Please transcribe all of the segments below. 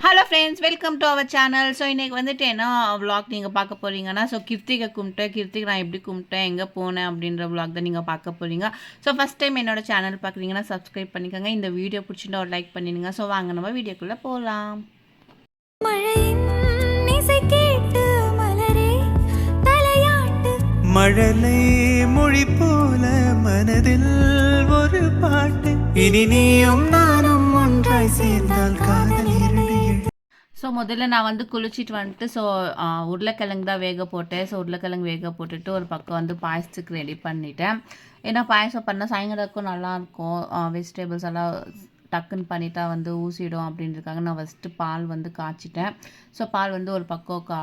Hello friends welcome to our channel so இன்றைக்கி வந்துட்டு என்ன vlog நீங்கள் பார்க்க போகிறீங்கன்னா ஸோ கிருத்திகை கும்பிட்டேன் கிருத்திகை நான் எப்படி கும்பிட்டேன் எங்கே போனேன் அப்படின்ற vlog தான் நீங்கள் பார்க்க போகிறீங்க ஸோ ஃபஸ்ட் டைம் என்னோட சேனல் பார்க்குறீங்கன்னா சப்ஸ்கிரைப் பண்ணிக்கோங்க. இந்த வீடியோ பிடிச்சிருந்தா ஒரு லைக் பண்ணிடுங்க. ஸோ வாங்க நம்ம வீடியோக்குள்ளே போகலாம் மழையின் இசை கேட்டு மலரே தலையாட்டு. மழலை மொழி போல மனதில் ஒரு பாட்டு. இனி நீயும் நானும் ஒன்றாய் சேர்ந்தால் காதல் முதல்ல நான் வந்து குளிச்சிட்டு வந்துட்டு ஸோ உருளைக்கிழங்கு தான் வேக போட்டேன். ஸோ உருளைக்கிழங்கு வேக போட்டுட்டு ஒரு பக்கம் வந்து பாயசத்துக்கு ரெடி பண்ணிட்டேன். ஏன்னா பாயசம் பண்ணால் சாயங்காலக்கும் நல்லாயிருக்கும் வெஜிடபிள்ஸ் எல்லாம் டக்குன்னு பண்ணிட்டா வந்து ஊசிடும் அப்படின்றதுக்காக நான் ஃபஸ்ட்டு பால் வந்து காய்ச்சிட்டேன். ஸோ பால் வந்து ஒரு பக்கம் கா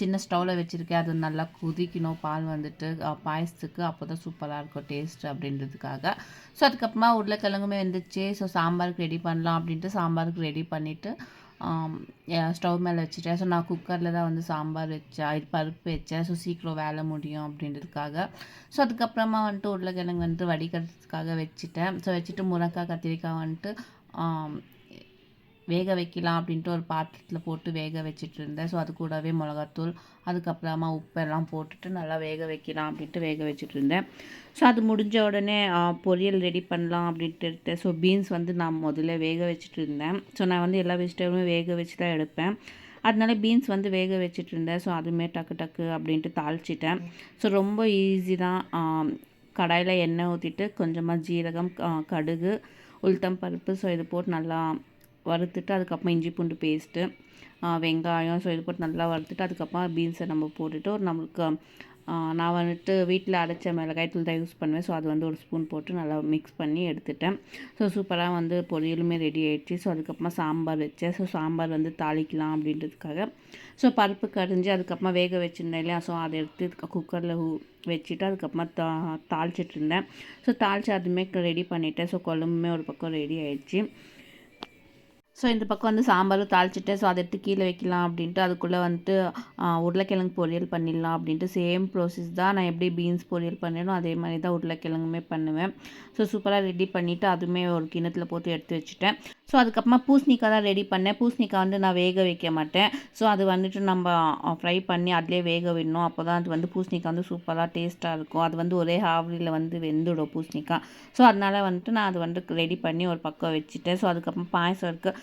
சின்ன ஸ்டவ்வில் வச்சுருக்கேன். அது நல்லா கொதிக்கணும் பால் வந்துட்டு. பாயசத்துக்கு அப்போ தான் சூப்பராக இருக்கும் டேஸ்ட் அப்படின்றதுக்காக. ஸோ அதுக்கப்புறமா உருளைக்கிழங்குமே வந்துச்சு. ஸோ சாம்பாருக்கு ரெடி பண்ணலாம் அப்படின்ட்டு சாம்பாருக்கு ரெடி பண்ணிவிட்டு ஸ்டவ் மேலே வச்சுட்டேன். ஸோ நான் குக்கரில் தான் வந்து சாம்பார் வச்சேன். இது பருப்பு வச்சேன். ஸோ சீக்கிரம் வேலை முடியும் அப்படின்றதுக்காக. ஸோ அதுக்கப்புறமா வந்துட்டு உருளைக்கிழங்கு வந்துட்டு வடிக்கிறதுக்காக வச்சுட்டேன். ஸோ வச்சுட்டு முருங்கைக்காய் கத்திரிக்காய் வந்துட்டு வேக வைக்கலாம் அப்படின்ட்டு ஒரு பாத்திரத்தில் போட்டு வேக வச்சுட்டு இருந்தேன். ஸோ அது கூடவே மிளகாத்தூள் அதுக்கப்புறமா உப்பெல்லாம் போட்டுட்டு நல்லா வேக வைக்கலாம் அப்படின்ட்டு வேக வச்சுட்டு இருந்தேன். ஸோ அது முடிஞ்ச உடனே பொரியல் ரெடி பண்ணலாம் அப்படின்ட்டு ஸோ பீன்ஸ் வந்து நான் முதல்ல வேக வச்சுட்டு இருந்தேன். ஸோ நான் வந்து எல்லா வெஜிடபிளுமே வேக வச்சு தான் எடுப்பேன். அதனால பீன்ஸ் வந்து வேக வச்சுட்டு இருந்தேன். ஸோ அதுவுமே டக்கு டக்கு அப்படின்ட்டு தாளிச்சிட்டேன். ஸோ ரொம்ப ஈஸி தான். கடாயில் எண்ணெய் ஊற்றிட்டு கொஞ்சமாக ஜீரகம் கடுகு உளுத்தம் பருப்பு ஸோ இது போட்டு நல்லா வறுத்துட்டு அதுக்கப்புறம் இஞ்சி பூண்டு பேஸ்ட்டு வெங்காயம் ஸோ இது போட்டு நல்லா வறுத்துட்டு அதுக்கப்புறம் பீன்ஸை நம்ம போட்டுட்டு ஒரு நம்மளுக்கு நான் வந்துட்டு வீட்டில் அரைச்ச மிளகாய் தூள் தான் யூஸ் பண்ணுவேன். ஸோ அது வந்து ஒரு ஸ்பூன் போட்டு நல்லா மிக்ஸ் பண்ணி எடுத்துட்டேன். ஸோ சூப்பராக வந்து பொரியலுமே ரெடி ஆகிடுச்சு ஸோ அதுக்கப்புறமா சாம்பார் வச்சேன். ஸோ சாம்பார் வந்து தாளிக்கலாம் அப்படின்றதுக்காக. ஸோ பருப்பு கரிஞ்சு அதுக்கப்புறமா வேக வச்சுருந்தேன் இல்லையா? ஸோ அதை எடுத்து குக்கரில் வச்சுட்டு அதுக்கப்புறமா தா தாளிச்சிட்டு இருந்தேன். ஸோ தாளித்து அதுவுமே ரெடி பண்ணிட்டேன். ஸோ குழம்புமே ஒரு பக்கம் ரெடி ஆகிடுச்சு ஸோ இந்த பக்கம் வந்து சாம்பாரும் தாளிச்சிட்டு ஸோ அதை எடுத்து கீழே வைக்கலாம் அப்படின்ட்டு அதுக்குள்ளே வந்துட்டு உருளைக்கிழங்கு பொரியல் பண்ணிடலாம் அப்படின்ட்டு சேம் ப்ரோசஸ் தான் நான் எப்படி பீன்ஸ் பொரியல் பண்ணேனோ அதே மாதிரி தான் உருளைக்கிழங்குமே பண்ணுவேன். ஸோ சூப்பராக ரெடி பண்ணிவிட்டு அதுவுமே ஒரு கிணத்துல போட்டு எடுத்து வச்சுட்டேன். ஸோ அதுக்கப்புறமா பூசணிக்காய் தான் ரெடி பண்ணேன். பூசணிக்காய் வந்து நான் வேக வைக்க மாட்டேன். ஸோ அது வந்துட்டு நம்ம ஃப்ரை பண்ணி அதிலே வேக விடணும். அப்போ தான் அது வந்து பூசணிக்காய் வந்து சூப்பராக டேஸ்ட்டாக இருக்கும். அது வந்து ஒரே ஆவரியில் வந்து வெந்துடும் பூசணிக்காய். ஸோ அதனால் வந்துட்டு நான் அது வந்து ரெடி பண்ணி ஒரு பக்கம் வச்சுட்டேன். ஸோ அதுக்கப்புறம் பாயசம் இருக்குது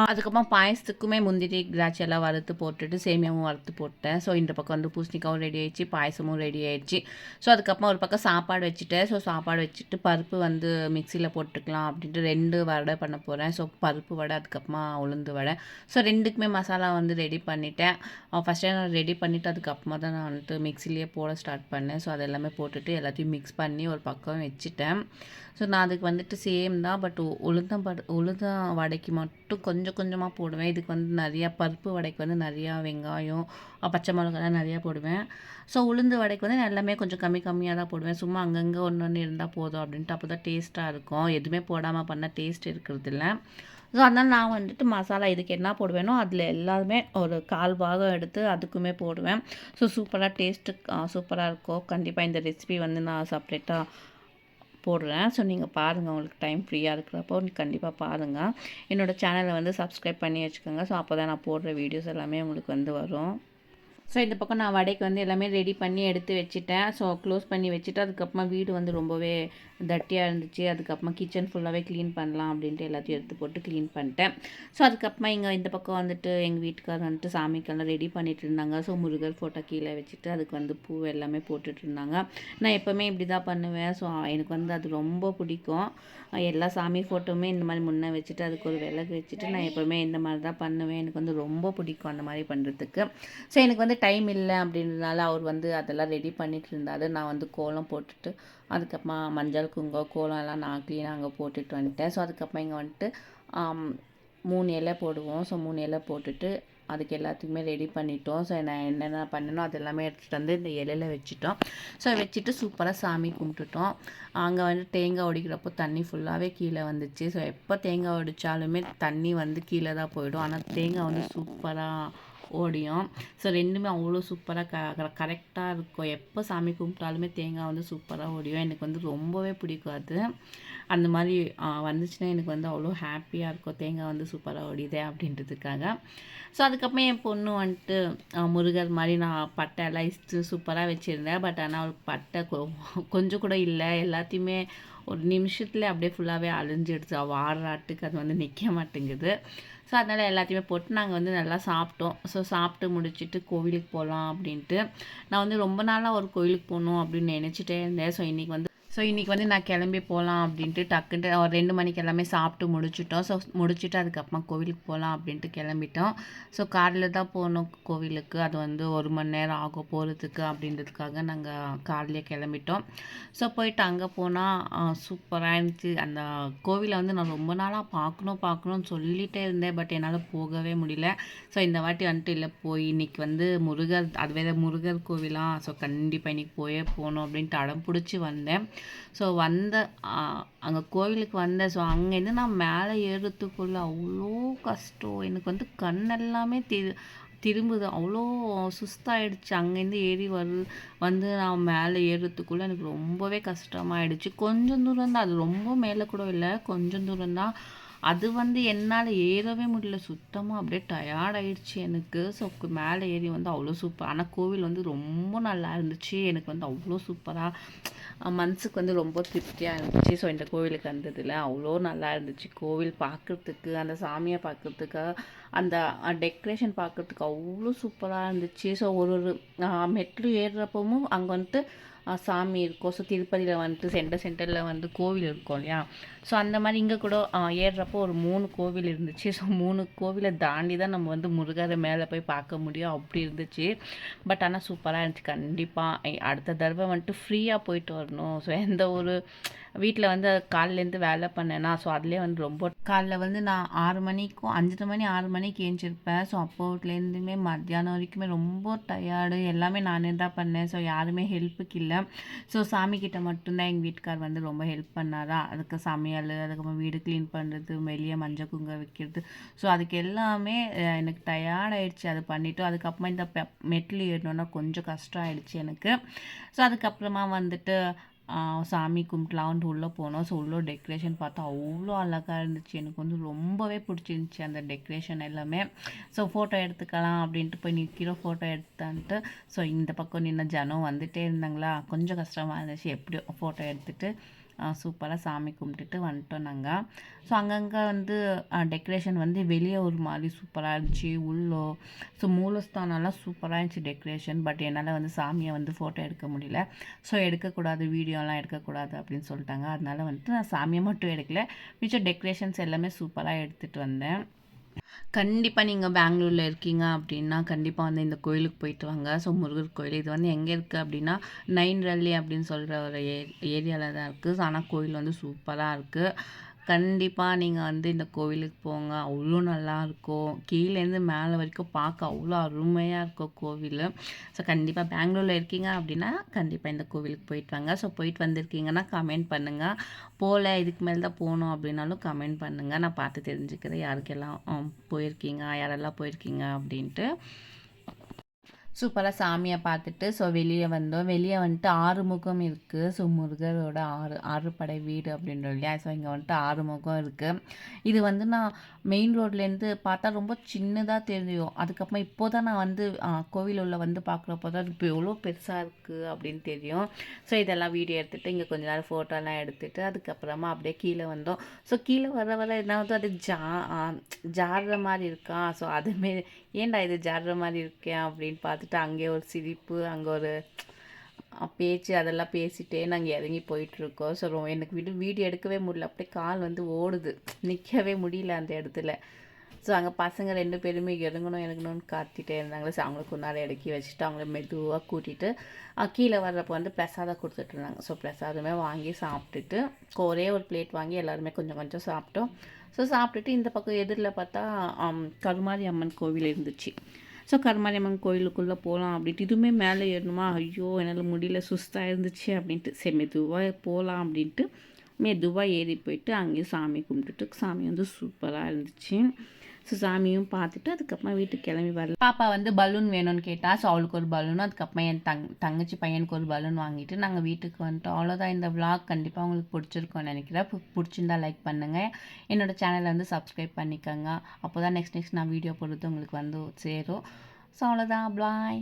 அதுக்கப்புறம் பாயசத்துக்குமே முந்திரி திராட்சை எல்லாம் வறுத்து போட்டுட்டு சேமியாவும் வறுத்து போட்டேன். ஸோ இந்த பக்கம் வந்து பூசணிக்காவும் ரெடி ஆயிடுச்சு பாயசமும் ரெடி ஆயிடுச்சு. ஸோ அதுக்கப்புறம் ஒரு பக்கம் சாப்பாடு வச்சுட்டேன். ஸோ சாப்பாடு வச்சுட்டு பருப்பு வந்து மிக்சியில் போட்டுக்கலாம் அப்படின்ட்டு ரெண்டு வடை பண்ண போகிறேன் ஸோ பருப்பு வடை அதுக்கப்புறமா உளுந்து வடை. ஸோ ரெண்டுக்குமே மசாலா வந்து ரெடி பண்ணிட்டேன். ஃபஸ்ட்டே நான் ரெடி பண்ணிவிட்டு அதுக்கப்புறமா தான் நான் வந்துட்டு மிக்சிலேயே போட ஸ்டார்ட் பண்ணேன். ஸோ அது எல்லாமே போட்டுட்டு எல்லாத்தையும் மிக்ஸ் பண்ணி ஒரு பக்கம் வச்சுட்டேன். ஸோ நான் அதுக்கு வந்துட்டு சேம் தான் பட் உளுந்தம் படு உளுந்தம் வடைக்கு மட்டும் கொஞ்சம் கொஞ்சம் கொஞ்சமாக போடுவேன். இதுக்கு வந்து நிறையா பருப்பு வடைக்கு வந்து நிறையா வெங்காயம் பச்சை மிளகாலாம் நிறையா போடுவேன். ஸோ உளுந்து வடைக்கு வந்து எல்லாமே கொஞ்சம் கம்மி கம்மியாக தான் போடுவேன். சும்மா அங்கங்கே ஒன்று ஒன்று இருந்தால் போதும் அப்படின்ட்டு அப்போ தான் டேஸ்ட்டாக இருக்கும். எதுவுமே போடாமல் பண்ணால் டேஸ்ட் இருக்கிறது இல்லை. ஸோ அதனால் நான் வந்துட்டு மசாலா இதுக்கு என்ன போடுவேனோ அதில் எல்லாமே ஒரு கால் பாகம் எடுத்து அதுக்குமே போடுவேன். ஸோ சூப்பராக டேஸ்ட்டு சூப்பராக இருக்கும். கண்டிப்பாக இந்த ரெசிபி வந்து நான் செப்ரேட்டாக போடுறேன். ஸோ நீங்கள் பாருங்கள் உங்களுக்கு டைம் ஃப்ரீயாக இருக்கிறப்போ கண்டிப்பாக பாருங்கள் என்னோடய சேனலை வந்து சப்ஸ்கிரைப் பண்ணி வச்சுக்கோங்க. ஸோ அப்போ தான் நான் போடுற வீடியோஸ் எல்லாமே உங்களுக்கு வந்து வரும். ஸோ இந்த பக்கம் நான் வடைக்கு வந்து எல்லாமே ரெடி பண்ணி எடுத்து வச்சுட்டேன். ஸோ க்ளோஸ் பண்ணி வச்சுட்டு அதுக்கப்புறமா வீடு வந்து ரொம்பவே தட்டியாக இருந்துச்சு. அதுக்கப்புறமா கிச்சன் ஃபுல்லாகவே க்ளீன் பண்ணலாம் அப்படின்ட்டு எல்லாத்தையும் எடுத்து போட்டு க்ளீன் பண்ணிட்டேன். ஸோ அதுக்கப்புறமா இங்கே இந்த பக்கம் வந்துட்டு எங்கள் வீட்டுக்கார் வந்துட்டு சாமிக்கெல்லாம் ரெடி பண்ணிட்டு இருந்தாங்க. ஸோ முருகர் ஃபோட்டோ கீழே வச்சுட்டு அதுக்கு வந்து பூ எல்லாமே போட்டுட்டு இருந்தாங்க. நான் எப்போவுமே இப்படி தான் பண்ணுவேன். ஸோ எனக்கு வந்து அது ரொம்ப பிடிக்கும். எல்லா சாமி ஃபோட்டோவுமே இந்த மாதிரி முன்னே வச்சுட்டு அதுக்கு ஒரு விளக்கு வச்சுட்டு நான் எப்போவுமே இந்த மாதிரி தான் பண்ணுவேன். எனக்கு வந்து ரொம்ப பிடிக்கும் அந்த மாதிரி பண்ணுறதுக்கு ஸோ எனக்கு வந்து டைம் இல்லை அப்படின்றதுனால அவர் வந்து அதெல்லாம் ரெடி பண்ணிட்டு இருந்தாரு. நான் வந்து கோலம் போட்டுட்டு அதுக்கப்புறமா மஞ்சள் குங்குமம் கோலம் எல்லாம் நான் க்ளீனாக அங்கே போட்டுட்டு வந்துட்டேன். ஸோ அதுக்கப்புறமா இங்கே வந்துட்டு மூணு இலை போடுவோம். ஸோ மூணு இலை போட்டுட்டு அதுக்கு எல்லாத்துக்குமே ரெடி பண்ணிட்டோம். ஸோ நான் என்னென்ன பண்ணணும் அது எல்லாமே எடுத்துகிட்டு வந்து இந்த இலையில வச்சுட்டோம். ஸோ வச்சுட்டு சூப்பராக சாமி கும்பிட்டுட்டோம். அங்கே வந்து தேங்காய் உடைக்கிறப்போ தண்ணி ஃபுல்லாகவே கீழே வந்துச்சு. ஸோ எப்போ தேங்காய் உடைச்சாலுமே தண்ணி வந்து கீழே தான் போயிடும். ஆனால் தேங்காய் வந்து சூப்பராக ஓடியும். ஸோ ரெண்டுமே அவ்வளோ சூப்பராக க கரெக்டாக இருக்கும். எப்போ சாமி கும்பிட்டாலுமே தேங்காய் வந்து சூப்பராக ஓடியும். எனக்கு வந்து ரொம்பவே பிடிக்கும் அது. அந்த மாதிரி வந்துச்சுன்னா எனக்கு வந்து அவ்வளோ ஹாப்பியாக இருக்கும். தேங்காய் வந்து சூப்பராக ஓடிதே அப்படின்றதுக்காக. ஸோ அதுக்கப்புறம் என் பொண்ணு வந்துட்டு முருகர் மாதிரி நான் பட்டை எல்லாம் இஸ்ட்டு சூப்பராக வச்சுருந்தேன். பட் ஆனால் அவளுக்கு பட்டை கொ- கொஞ்சம் கூட இல்லை. எல்லாத்தையுமே ஒரு நிமிஷத்தில் அப்படியே ஃபுல்லாகவே அழிஞ்சிடுச்சு அவள் ஆடுறாட்டுக்கு அது வந்து நிற்க மாட்டேங்குது. ஸோ அதனால் எல்லாத்தையுமே போட்டு நாங்கள் வந்து நல்லா சாப்பிட்டோம். ஸோ சாப்பிட்டு முடிச்சுட்டு கோவிலுக்கு போகலாம் அப்படின்ட்டு. நான் வந்து ரொம்ப நாளாக ஒரு கோவிலுக்கு போகணும் அப்படின்னு நினச்சிட்டே இருந்தேன். ஸோ இன்றைக்கி வந்து ஸோ இன்றைக்கி வந்து நான் கிளம்பி போகலாம் அப்படின்ட்டு டக்குன்ட்டு ஒரு ரெண்டு மணிக்கு எல்லாமே சாப்பிட்டு முடிச்சிட்டோம். ஸோ முடிச்சுட்டு அதுக்கப்புறமா கோவிலுக்கு போகலாம் அப்படின்ட்டு கிளம்பிட்டோம். ஸோ காரில் தான் போகணும் கோவிலுக்கு. அது வந்து ஒரு மணி நேரம் ஆகும் போகிறதுக்கு அப்படின்றதுக்காக நாங்கள் கார்லேயே கிளம்பிட்டோம். ஸோ போயிட்டு அங்கே போனால் சூப்பராக இருந்துச்சு. அந்த கோவிலை வந்து நான் ரொம்ப நாளாக பார்க்கணும் பார்க்கணும்னு சொல்லிகிட்டே இருந்தேன். பட் என்னால் போகவே முடியல. ஸோ இந்த வாட்டி வந்துட்டு இல்லை போய் இன்றைக்கி வந்து முருகர் அது வேறு முருகர் கோவிலாம் ஸோ கண்டிப்பாக இன்னைக்கு போயே போகணும் அப்படின்ட்டு அடம் பிடிச்சி வந்தேன். ஸோ வந்த அங்கே கோவிலுக்கு வந்தேன் ஸோ அங்கேருந்து நான் மேலே ஏறுறதுக்குள்ளே அவ்வளோ கஷ்டம். எனக்கு வந்து கண் எல்லாமே திரு திரும்புது. அவ்வளோ சுஸ்தாயிடுச்சு. அங்கேருந்து ஏறி வரு வந்து நான் மேலே ஏறுறதுக்குள்ளே எனக்கு ரொம்பவே கஷ்டமாயிடுச்சு. கொஞ்சம் தூரம் தான். அது ரொம்ப மேலே கூட இல்லை. கொஞ்சம் தூரம் தான். அது வந்து என்னால் ஏறவே முடியல. சுத்தமாக அப்படியே டயர்டாயிடுச்சு எனக்கு. ஸோ மேலே ஏறி வந்து அவ்வளோ சூப்பர். ஆனால் கோவில் வந்து ரொம்ப நல்லா இருந்துச்சு. எனக்கு வந்து அவ்வளோ சூப்பராக மனசுக்கு வந்து ரொம்ப திருப்தியாக இருந்துச்சு. ஸோ இந்த கோவிலுக்கு வந்ததில் அவ்வளோ நல்லா இருந்துச்சு. கோவில் பார்க்குறதுக்கு அந்த சாமியை பார்க்குறதுக்கு அந்த டெக்கரேஷன் பார்க்குறதுக்கு அவ்வளோ சூப்பராக இருந்துச்சு. ஸோ ஒரு ஒரு மெட்ரு ஏறுறப்பவும் அங்கே வந்துட்டு சாமி இருக்கும். ஸோ திருப்பதியில் வந்துட்டு சென்டர் சென்டரில் வந்து கோவில் இருக்கும் இல்லையா? ஸோ அந்த மாதிரி இங்கே கூட ஏறுறப்போ ஒரு மூணு கோவில் இருந்துச்சு. ஸோ மூணு கோவிலை தாண்டி தான் நம்ம வந்து முருகரை மேலே போய் பார்க்க முடியும். அப்படி இருந்துச்சு. பட் ஆனால் சூப்பராக இருந்துச்சு. கண்டிப்பாக அடுத்த தடவை வந்துட்டு ஃப்ரீயாக போயிட்டு வரணும். ஸோ எந்த ஒரு வீட்டில் வந்து காலிலேருந்து வேலை பண்ணேன்னா ஸோ அதுலேயே வந்து ரொம்ப காலைல வந்து நான் ஆறு மணிக்கும் அஞ்சரை மணி ஆறு மணிக்கு ஏஞ்சிருப்பேன் ஸோ அப்போதுலேருந்துமே மத்தியானம் வரைக்குமே ரொம்ப டயர்டு எல்லாமே நானே தான் பண்ணேன். ஸோ யாருமே ஹெல்ப்புக்கு இல்லை. ஸோ சாமிக்கிட்ட மட்டும்தான் எங்கள் வீட்டுக்கார் வந்து ரொம்ப ஹெல்ப் பண்ணாரா? அதுக்கு சமையல் அதுக்கப்புறம் வீடு க்ளீன் பண்ணுறது வெளியே மஞ்சள் குங்க வைக்கிறது. ஸோ அதுக்கு எல்லாமே எனக்கு டயர்ட் ஆயிடுச்சு. அது பண்ணிவிட்டு அதுக்கப்புறமா இந்த பெ மெட்டில் ஏறணுன்னா கொஞ்சம் கஷ்டம் ஆயிடுச்சு எனக்கு. ஸோ அதுக்கப்புறமா வந்துட்டு சாமி கும்பிட்லான்ட்டு உள்ளே போனோம். ஸோ உள்ளே டெக்கரேஷன் பார்த்தா அவ்வளோ அழகாக இருந்துச்சு. எனக்கு வந்து ரொம்பவே பிடிச்சிருந்துச்சி அந்த டெக்கரேஷன் எல்லாமே. ஸோ ஃபோட்டோ எடுத்துக்கலாம் அப்படின்ட்டு போய் நிற்கிறோம். ஃபோட்டோ எடுத்தான்ட்டு ஸோ இந்த பக்கம் நின்ன ஜனம் வந்துகிட்டே இருந்தாங்களா? கொஞ்சம் கஷ்டமாக இருந்துச்சு. எப்படியோ ஃபோட்டோ எடுத்துகிட்டு சூப்பராக சாமி கும்பிட்டுட்டு வந்துட்டோம் நாங்கள் ஸோ அங்கங்கே வந்து டெக்கரேஷன் வந்து வெளியே ஒரு மாதிரி சூப்பராக இருந்துச்சு. உள்ளோ ஸோ மூலஸ்தானம்லாம் சூப்பராக இருந்துச்சு டெக்கரேஷன் பட் என்னால் வந்து சாமியை வந்து ஃபோட்டோ எடுக்க முடியல. ஸோ எடுக்கக்கூடாது வீடியோலாம் எடுக்கக்கூடாது அப்படின்னு சொல்லிட்டாங்க. அதனால் வந்துட்டு நான் சாமியை மட்டும் எடுக்கல. மிச்சம் டெக்கரேஷன்ஸ் எல்லாமே சூப்பராக எடுத்துகிட்டு வந்தேன். கண்டிப்பாக நீங்கள் பெங்களூரில் இருக்கீங்க அப்படின்னா கண்டிப்பாக வந்து இந்த கோயிலுக்கு போயிட்டு வாங்க. ஸோ முருகர் கோயில். இது வந்து எங்கே இருக்குது அப்படின்னா நைன் ரல்லி அப்படின்னு சொல்கிற ஒரு ஏ ஏரியாவில் தான் இருக்குது ஆனால் கோயில் வந்து சூப்பராக இருக்குது கண்டிப்பாக நீங்கள் வந்து இந்த கோவிலுக்கு போங்க. அவ்வளோ நல்லா இருக்கும். கீழேருந்து மேலே வரைக்கும் பார்க்க அவ்வளோ அருமையாக இருக்கும் கோவில். ஸோ கண்டிப்பாக பெங்களூரில் இருக்கீங்க அப்படின்னா கண்டிப்பாக இந்த கோவிலுக்கு போயிட்டு வாங்க. ஸோ போயிட்டு வந்திருக்கீங்கன்னா கமெண்ட் பண்ணுங்கள் போகல இதுக்கு மேலே தான் போகணும் அப்படின்னாலும் கமெண்ட் பண்ணுங்கள் நான் பார்த்து தெரிஞ்சுக்கிறேன் யாருக்கெல்லாம் போயிருக்கீங்க யாரெல்லாம் போயிருக்கீங்க அப்படின்ட்டு. சூப்பராக சாமியை பார்த்துட்டு ஸோ வெளியே வந்தோம். வெளியே வந்துட்டு ஆறுமுகம் இருக்குது ஸோ முருகரோட ஆறு ஆறுபடை வீடு அப்படின்றோம் இல்லையா ஸோ இங்கே வந்துட்டு ஆறுமுகம் இருக்குது இது வந்து நான் மெயின் ரோட்லேருந்து பார்த்தா ரொம்ப சின்னதாக தெரியும். அதுக்கப்புறம் இப்போ தான் நான் வந்து கோவில் உள்ள வந்து பார்க்குறப்போ தான் இப்போ எவ்வளோ பெருசாக இருக்குது அப்படின்னு தெரியும். ஸோ இதெல்லாம் வீடியோ எடுத்துகிட்டு இங்கே கொஞ்ச நேரம் ஃபோட்டோலாம் எடுத்துகிட்டு அதுக்கப்புறமா அப்படியே கீழே வந்தோம். ஸோ கீழே வர வர என்னாவது அது ஜா ஜாடுற மாதிரி இருக்கா? ஸோ அதுமாரி ஏன்டா இது ஜாடுற மாதிரி இருக்கேன் அப்படின்னு பார்த்துட்டு அங்கே ஒரு சிரிப்பு அங்கே ஒரு பேச்சு அதெல்லாம் பேசிட்டே நாங்கள் இறங்கி போயிட்டுருக்கோம். ஸோ எனக்கு வீடு வீடியோ எடுக்கவே முடியல. அப்படியே கால் வந்து ஓடுது. நிற்கவே முடியல அந்த இடத்துல. ஸோ அங்கே பசங்க ரெண்டு பேருமே இறங்கணும் இறங்கணும்னு காத்திட்டே இருந்தாங்களே ஸோ அவங்களுக்கு ஒரு நேரம் இடக்கி வச்சுட்டு அவங்கள மெதுவாக கூட்டிகிட்டு கீழே வர்றப்போ வந்து பிரசாதம் கொடுத்துட்டு இருந்தாங்க. ஸோ பிரசாதமே வாங்கி சாப்பிட்டுட்டு ஒரே ஒரு பிளேட் வாங்கி எல்லாருமே கொஞ்சம் கொஞ்சம் சாப்பிட்டோம். ஸோ சாப்பிட்டுட்டு இந்த பக்கம் எதிரில் பார்த்தா கருமாரி அம்மன் கோவில் இருந்துச்சு. ஸோ கருமாரி அம்மன் கோயிலுக்குள்ளே போகலாம் அப்படின்ட்டு இதுவுமே மேலே ஏறணுமா? ஐயோ என்னால் முடியல சுஸ்தாக இருந்துச்சு அப்படின்ட்டு. சரி மெதுவாக போகலாம் அப்படின்ட்டு மெதுவாக ஏறி போயிட்டு அங்கேயும் சாமி கும்பிட்டுட்டு சாமி வந்து சூப்பராக இருந்துச்சு. ஸோ சாமியும் பார்த்துட்டு அதுக்கப்புறமா வீட்டுக்கு கிளம்பி வரல. பாப்பா வந்து பலூன் வேணும்னு கேட்டால் ஸோ அவளுக்கு ஒரு பலூன். அதுக்கப்புறமா என் தங் தங்கச்சி பையனுக்கு ஒரு பலூன் வாங்கிட்டு நாங்கள் வீட்டுக்கு வந்துட்டோம். அவ்வளோதான் இந்த விளாக் கண்டிப்பாக உங்களுக்கு பிடிச்சிருக்கோன்னு நினைக்கிறேன். பிடிச்சிருந்தா லைக் பண்ணுங்கள் என்னோடய சேனலை வந்து சப்ஸ்கிரைப் பண்ணிக்கோங்க. அப்போ தான் நெக்ஸ்ட் நெக்ஸ்ட் நான் வீடியோ போடுறது உங்களுக்கு வந்து சேரும். ஸோ அவ்வளோதான் பாய்